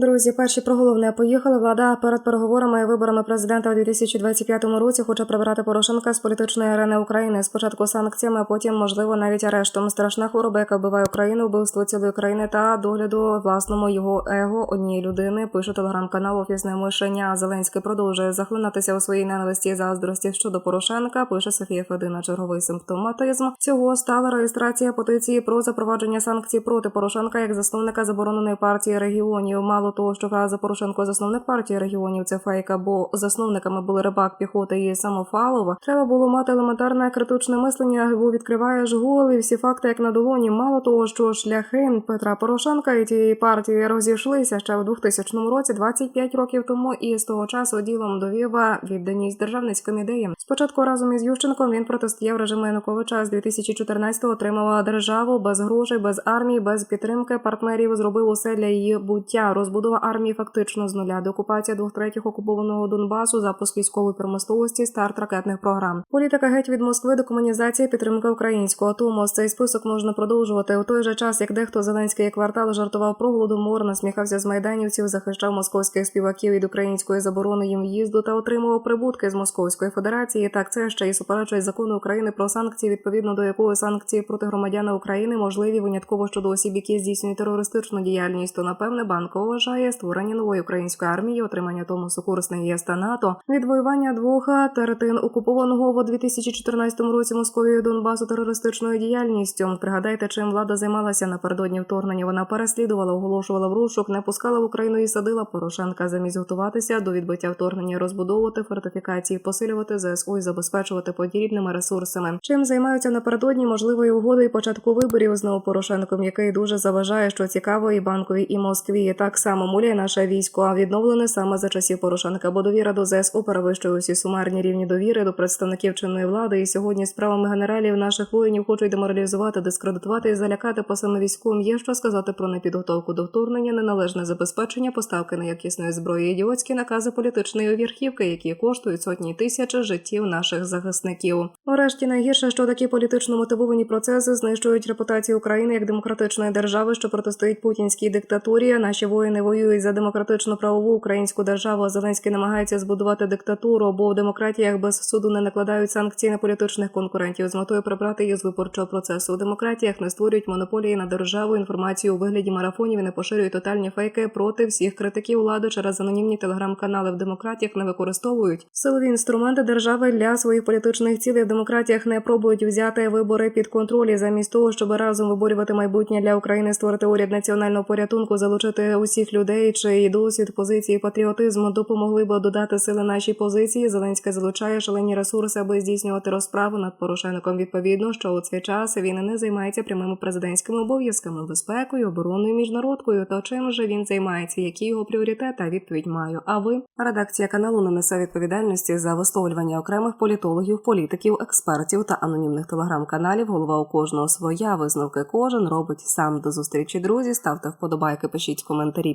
Друзі, перші про головне поїхали. Влада перед переговорами і виборами президента у 2025 році хоче прибрати Порошенка з політичної арени України. Спочатку санкціями, а потім, можливо, навіть арештом. Страшна хвороба, яка вбиває Україну, вбивство цілої країни та догляду власному його его однієї людини. Пише телеграм-канал Офісне мишення. Зеленський продовжує захлинатися у своїй ненависті і заздрості щодо Порошенка. Пише Софія Федина. Черговий симптоматизм цього стала реєстрація петиції про запровадження санкцій проти Порошенка як засновника забороненої партії регіонів. Мало того, що фраза Порошенко засновник партії регіонів це фейк, бо засновниками були рибак піхоти і самофалова. Треба було мати елементарне критичне мислення, бо відкриваєш гол і всі факти як на долоні. Мало того, що шляхи Петра Порошенка і тієї партії розійшлися ще у 2000 році, 25 років тому, і з того часу ділом довів відданість державницьким ідеям. Спочатку разом із Ющенком він протистояв режиму Януковича з 2014-го отримав державу без грошей, без армії, без підтримки партнерів. Зробив усе для її буття. Розбудова армії фактично з нуля. Деокупація двох третіх окупованого Донбасу, запуск військової промисловості, старт ракетних програм. Політика геть від Москви до комунізації, підтримка українського. Тому цей список можна продовжувати у той же час, як дехто Зеленський квартал жартував про голодомор, насміхався з майданівців, захищав московських співаків від української заборони їм в'їзду та отримував прибутки з Московської Федерації. Так це ще й суперечить закону України про санкції, відповідно до якої санкції проти громадян України можливі винятково щодо осіб, які здійснюють терористичну діяльність. То напевне банко вважає створення нової української армії, отримання Томосу курсних ЄС та НАТО, відвоювання двох теретин окупованого у 2014 році Московією Донбасу терористичною діяльністю. Пригадайте, чим влада займалася напередодні вторгнення. Вона переслідувала, оголошувала в розшук, не пускала в Україну і садила Порошенка замість готуватися до відбиття вторгнення, розбудовувати фортифікації, посилювати ЗСУ і забезпечувати подібними ресурсами. Чим займаються напередодні можливої угоди і початку виборів знову Порошенком, який дуже заважає, що цікаво і банкові, і Москві. Так само муляє наше військо, відновлене саме за часів Порошенка, бо довіра до ЗСУ перевищує усі сумарні рівні довіри до представників чинної влади. І сьогодні справами генералів наших воїнів хочуть деморалізувати, дискредитувати і залякати по саме військовим. Є що сказати про непідготовку до вторгнення, неналежне забезпечення, поставки неякісної зброї, ідіотські накази політичної овірхівки, які коштують сотні тисяч життів наших захисників. Врешті найгірше, що такі політично мотивовані процеси знищують репутацію України як демократичної держави, що протистоїть путінській диктатурі. Наші воїни воюють за демократичну правову українську державу. а Зеленський намагається збудувати диктатуру, бо в демократіях без суду не накладають санкції на політичних конкурентів з метою прибрати їх з виборчого процесу. У демократіях не створюють монополії на державу, інформацію у вигляді марафонів і не поширюють тотальні фейки проти всіх критиків влади через анонімні телеграм-канали. В демократіях не використовують силові інструменти держави для своїх політичних цілей. В демократіях не пробують взяти вибори під контроль замість того, щоб разом виборювати майбутнє для України, створити уряд національного порятунку, залучити усіх людей, чиї досвід, позиції, патріотизму допомогли б додати сили нашій позиції. Зеленська залучає шалені ресурси, аби здійснювати розправу над Порошенком. Відповідно, що у цей час він не займається прямими президентськими обов'язками, безпекою, обороною, міжнародкою. То чим же він займається? Які його пріоритети? Відповідь маю. А ви редакція каналу не несе відповідальності за висловлювання окремих політологів, політиків, експертів та анонімних телеграм-каналів. Голова у кожного своя висновки кожен робить сам до зустрічі. Друзі, ставте вподобайки, пишіть коментарі,